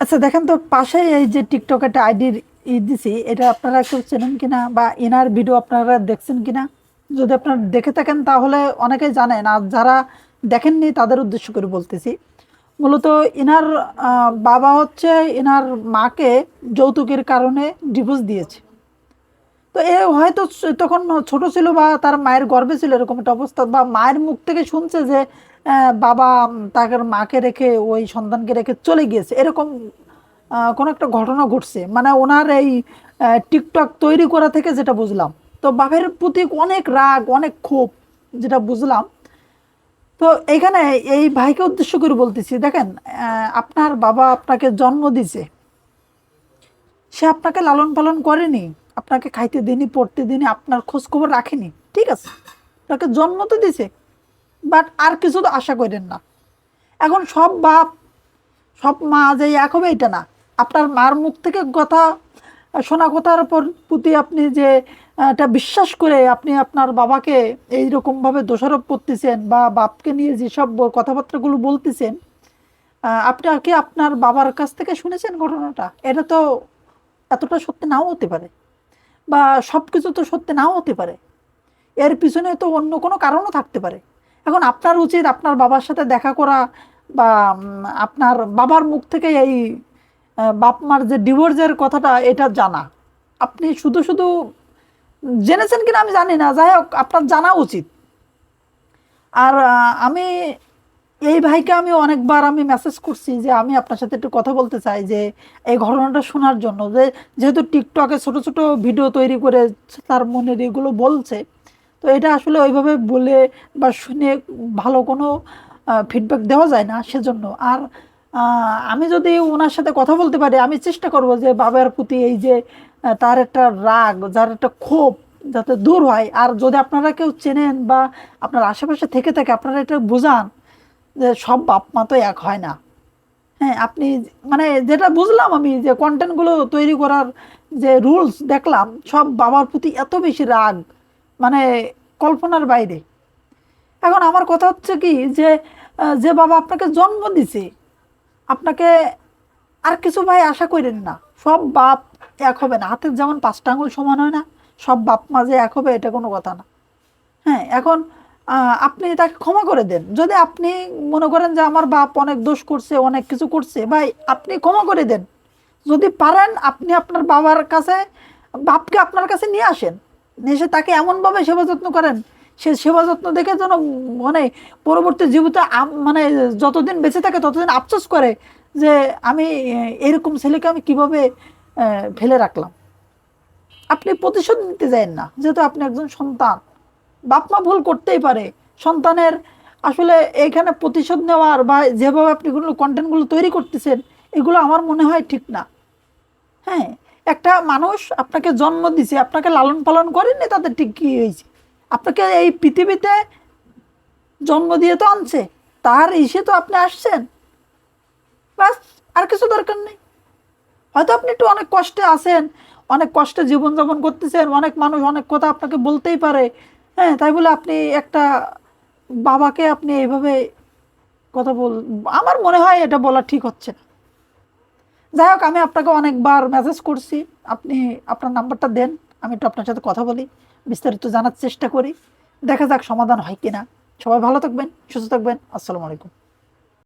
আচ্ছা দেখেন তো পাশে এই যে টিকটক একটা আইডির ই দিছি, এটা আপনারা কেউ চেনেন কিনা বা এনার ভিডিও আপনারা দেখছেন কিনা? যদি আপনারা দেখে থাকেন, তাহলে অনেকেই জানেন, আর যারা দেখেননি, তাদের উদ্দেশ্য করে বলতেছি। মূলত এনার বাবা হচ্ছে এনার মাকে যৌতুকের কারণে ডিভোর্স দিয়েছে। তো এ হয়তো তখন ছোট ছিল বা তার মায়ের গর্বে ছিল, এরকম একটা অবস্থা, বা মায়ের মুখ থেকে শুনছে যে বাবা তাকে মাকে রেখে ওই সন্তানকে রেখে চলে গিয়েছে। এরকম কোনো একটা ঘটনা ঘটছে। মানে ওনার এই টিকটক তৈরি করা থেকে যেটা বুঝলাম, তো বাপের প্রতি অনেক রাগ, অনেক ক্ষোভ যেটা বুঝলাম। তো এখানে এই ভাইকে উদ্দেশ্য করে বলতেছি, দেখেন আপনার বাবা আপনাকে জন্ম দিছে। সে আপনাকে লালন পালন করেনি, আপনাকে খাইতে দিনি পড়তে দিনি আপনার খোঁজখবর রাখেনি, ঠিক আছে? আপনাকে জন্ম তো দিছে বাট আর কিছু তো আশা করেন না। এখন সব বাপ সব মা যে এক হবে এটা না। আপনার মার মুখ থেকে কথা শোনা কথার পর প্রতি আপনি যে এটা বিশ্বাস করে আপনি আপনার বাবাকে এইরকমভাবে দোষারোপ করতেছেন বা বাপকে নিয়ে যেসব কথাবার্তাগুলো বলতেছেন আহ, আপনি আর কি আপনার বাবার কাছ থেকে শুনেছেন ঘটনাটা? এটা তো এতটা সত্যি নাও হতে পারে। বা সব কিছু তো সত্যি নাও হতে পারে। এর পিছনে তো অন্য কোনো কারণও থাকতে পারে। এখন আপনার উচিত আপনার বাবার সাথে দেখা করা বা আপনার বাবার মুখ থেকে এই বাপ মার যে ডিভোর্সের কথাটা, এটা জানা। আপনি শুধু শুধু জেনেছেন কিনা আমি জানি না। যাই হোক, আপনার জানা উচিত। আর আমি, এই ভাইকে আমি অনেকবার আমি মেসেজ করছি যে, আমি আপনার সাথে একটু কথা বলতে চাই যে, এই ঘটনাটা শোনার জন্য। যে, যেহেতু টিকটকে ছোট ছোট ভিডিও তৈরি করে তার মনের এগুলো বলছে তো এটা আসলে ওইভাবে বলে বা শুনে ভালো কোনো ফিডব্যাক দেওয়া যায় না সেজন্য। আর আমি যদি ওনার সাথে কথা বলতে পারি, আমি চেষ্টা করব যে বাবার প্রতি এই যে তার একটা রাগ, যার একটা ক্ষোভ যাতে দূর হয়। আর যদি আপনারা কেউ চেনেন বা আপনার আশেপাশে থেকে থাকে, আপনারা এটা বোঝান যে সব বাপ মা তো এক হয় না। হ্যাঁ আপনি মানে যেটা বুঝলাম আমি যে কন্টেন্টগুলো তৈরি করার যে রুলস দেখলাম, সব বাবার প্রতি এত বেশি রাগ মানে কল্পনার বাইরে। এখন আমার কথা হচ্ছে কি যে যে বাবা আপনাকে জন্ম দিছে, আপনাকে আর কিছু ভাই আশা করেন না। সব বাপ এক হবে না। হাতের যেমন পাঁচটা আঙুল সমান হয় না, সব বাপ মা যে এক হবে, এটা কোনো কথা না। হ্যাঁ এখন আপনি তাকে ক্ষমা করে দেন। যদি আপনি মনে করেন যে আমার বাপ অনেক দোষ করছে, অনেক কিছু করছে, ভাই, আপনি ক্ষমা করে দেন। যদি পারেন, আপনি আপনার বাবার কাছে, বাপকে আপনার কাছে নিয়ে আসেন। এসে তাকে এমনভাবে সেবা যত্ন করেন, সে সেবা যত্ন দেখে যেন মানে পরবর্তী জীবিতে মানে যতদিন বেঁচে থাকে ততদিন আফসোস করে যে আমি এরকম ছেলেকে আমি কীভাবে ফেলে রাখলাম। আপনি প্রতিশোধ নিতে যান না, যেহেতু আপনি একজন সন্তান। বাপ মা ভুল করতেই পারে। সন্তানের আসলে এইখানে প্রতিশোধ নেওয়ার বা যেভাবে আপনি কোনো কন্টেন্টগুলো তৈরি করতেছেন, এগুলো আমার মনে হয় ঠিক না। হ্যাঁ একটা মানুষ আপনাকে জন্ম দিছে, আপনাকে লালন পালন করেনি তাদের ঠিক কী হয়েছে? আপনাকে এই পৃথিবীতে জন্ম দিয়ে তো আনছে, তার ইসে তো আপনি আসছেন। ব্যাস আর কিছু দরকার নেই। হয়তো আপনি একটু অনেক কষ্টে আছেন, অনেক কষ্টে জীবনযাপন করতেছেন, অনেক মানুষ অনেক কথা আপনাকে বলতেই পারে। হ্যাঁ তাই বলে আপনি একটা বাবাকে আপনি এইভাবে কথা বল, আমার মনে হয় এটা বলা ঠিক হচ্ছে না। যাই হোক, আমি আপনাকে অনেকবার মেসেজ করছি। আপনি আপনার নাম্বারটা দেন, আমি একটু আপনার সাথে কথা বলি, বিস্তারিত জানার চেষ্টা করি। দেখা যাক সমাধান হয় কিনা। সবাই ভালো থাকবেন, সুস্থ থাকবেন। আসসালামু আলাইকুম।